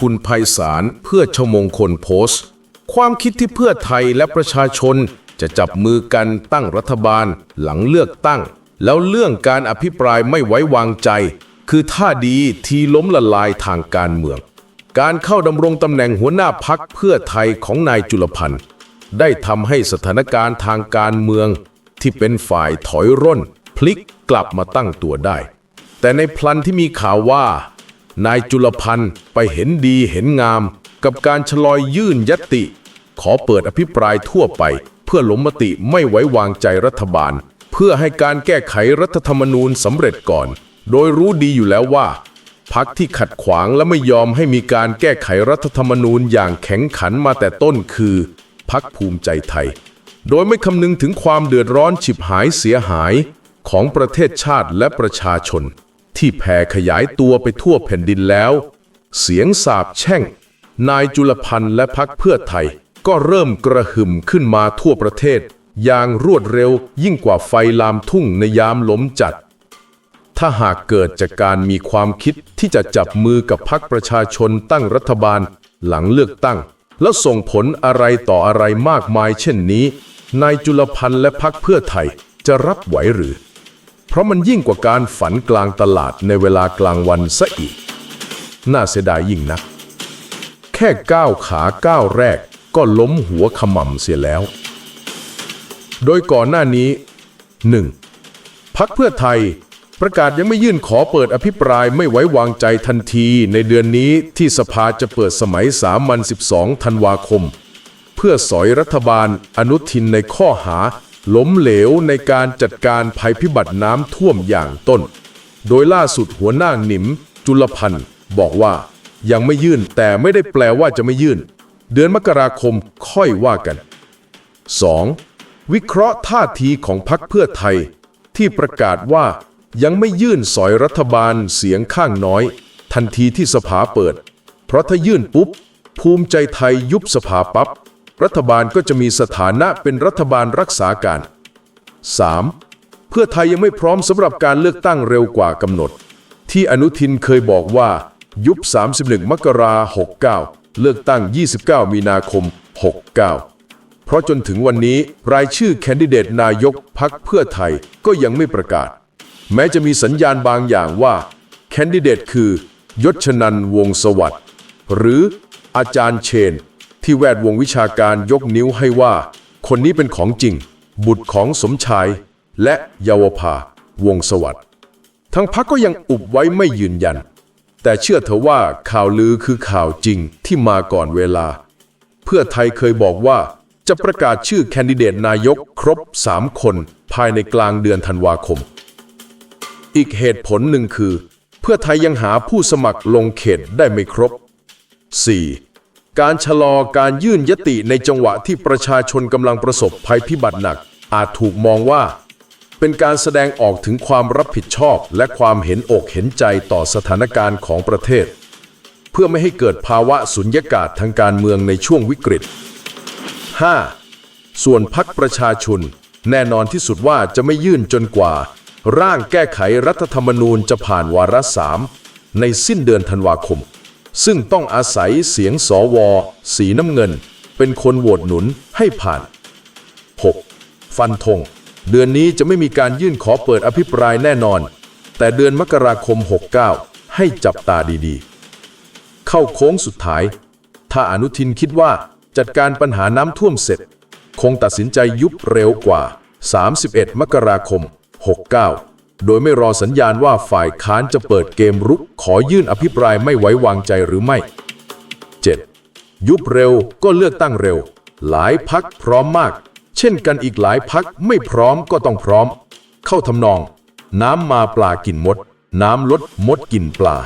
คุณไพศาลเพื่อชมงคลโพสต์ ความคิดที่เพื่อไทยและประชาชน จะจับมือกันตั้งรัฐบาลหลังเลือกตั้ง แล้วเรื่องการอภิปรายไม่ไว้วางใจ คือท่าดีทีล้มละลายทางการเมือง การเข้าดำรงตำแหน่งหัวหน้าพักเพื่อไทยของนายจุลพันธ์ได้ทำให้สถานการณ์ทางการเมือง ที่เป็นฝ่ายถอยร่น พลิกกลับมาตั้งตัวได้ แต่ในพลันที่มีข่าวว่า นายจุลพันธ์ไปเห็นดีเห็นงาม กับการชลอยยื่นยติ ขอเปิดอภิปรายทั่วไป เพื่อล้มมติไม่ไว้วางใจรัฐบาล เพื่อให้การแก้ไขรัฐธรรมนูญสำเร็จก่อน โดยรู้ดีอยู่แล้วว่าพักที่ขัดขวางและไม่ยอมให้มีการแก้ไขรัฐธรรมนูญอย่างแข็งขันมาแต่ต้นคือพักภูมิใจไทย โดยไม่คำนึงถึงความเดือดร้อนฉิบหายเสียหายของประเทศชาติและประชาชน ที่แผ่ขยายตัวไปทั่วแผ่นดินแล้ว เสียงสาบแช่ง นายจุลพันธ์และพักเพื่อไทย ก็เริ่มกระหึ่มขึ้นมาทั่วประเทศ อย่างรวดเร็วยิ่งกว่าไฟลามทุ่งในยามหลมจัด ถ้าหากเกิดจากการมีความคิดที่จะจับมือกับพรรคประชาชนตั้งรัฐบาลหลังเลือกตั้ง แล้วส่งผลอะไรต่ออะไรมากมายเช่นนี้ นายจุลพันธ์และพรรคเพื่อไทยจะรับไหวหรือ เพราะมันยิ่งกว่าการฝันกลางตลาดในเวลากลางวันซะอีก น่าเสียดายยิ่งนัก แค่ก้าวขาก้าวแรกก็ล้มหัวขม่ำเสียแล้ว โดยก่อนหน้านี้ 1. พักเพื่อไทยประกาศยังไม่ยื่นขอเปิดอภิปรายไม่ไว้วางใจทันทีในเดือนนี้ที่สภาจะเปิดสมัยสามัญ12 ธันวาคม เพื่อสอยรัฐบาลอนุทินในข้อหา ล้มเหลวในการจัดการภัยพิบัติน้ำท่วมอย่างต้น โดยล่าสุดหัวหน้าหนิม จุลพันธ์บอกว่ายังไม่ยื่นแต่ไม่ได้แปลว่าจะไม่ยื่น เดือนมกราคมค่อยว่ากัน 2. วิเคราะห์ท่าทีของพรรคเพื่อไทย ที่ประกาศว่ายังไม่ยื่นสอยรัฐบาลเสียงข้างน้อย ทันทีที่สภาเปิด เพราะถ้ายื่นปุ๊บ ภูมิใจไทยยุบสภาปับ๊บ รัฐบาลก็จะมีสถานะเป็นรัฐบาลรักษาการ 3. เพื่อไทยยังไม่พร้อมสำหรับการเลือกตั้งเร็วกว่ากำหนด ที่อนุทินเคยบอกว่า ยุบ 31 มกราคม69 เลือกตั้ง 29 มีนาคม 69 เพราะจนถึงวันนี้รายชื่อแคนดิเดตนายกพักเพื่อไทยก็ยังไม่ประกาศ แม้จะมีสัญญาณบางอย่างว่า แคนดิเดตคือยศชนันวงสวัสดิ์หรืออาจารย์เชน ที่แวดวงวิชาการยกนิ้วให้ว่า คนนี้เป็นของจริง บุตรของสมชาย และเยาวภาวงสวัสดิ์ทั้งพักก็ยังอุบไว้ไม่ยืนยัน แต่เชื่อเถอะว่าข่าวลือคือข่าวจริงที่มาก่อนเวลา เพื่อไทยเคยบอกว่าจะประกาศชื่อแคนดิเดตนายกครบ 3 คน ภายในกลางเดือนธันวาคม อีกเหตุผลหนึ่งคือ เพื่อไทยยังหาผู้สมัครลงเขตได้ไม่ครบ 4. การชะลอการยื่นยติในจังหวะที่ประชาชนกำลังประสบภัยพิบัติหนัก อาจถูกมองว่า เป็นการแสดงออกถึงความรับผิดชอบ และความเห็นอกเห็นใจต่อสถานการณ์ของประเทศ เพื่อไม่ให้เกิดภาวะสุญญากาศทางการเมืองในช่วงวิกฤต 5. ส่วนพักประชาชน แน่นอนที่สุดว่าจะไม่ยื่นจนกว่า ร่างแก้ไขรัฐธรรมนูญจะผ่านวาระสามในสิ้นเดือนธันวาคม ซึ่งต้องอาศัยเสียงสวสีน้ำเงิน เป็นคนโหวตหนุนให้ผ่าน 6. ฟันธงเดือนนี้จะไม่มีการยื่นขอเปิดอภิปรายแน่นอน แต่เดือนมกราคม 69 ให้จับตาดีๆ เข้าโค้งสุดท้าย ถ้าอนุทินคิดว่าจัดการปัญหาน้ำท่วมเสร็จ คงตัดสินใจยุบเร็วกว่า 31 มกราคม 69 โดยไม่รอสัญญาณว่าฝ่ายค้านจะเปิดเกมรุกขอยื่นอภิปรายไม่ไว้วางใจหรือไม่ 7. ยุบเร็วก็เลือกตั้งเร็ว หลายพักพร้อมมาก เช่นกันอีกหลายพักไม่พร้อมก็ต้องพร้อม เข้าทำนอง น้ำมาปลากินมด น้ำลดมดกินปลา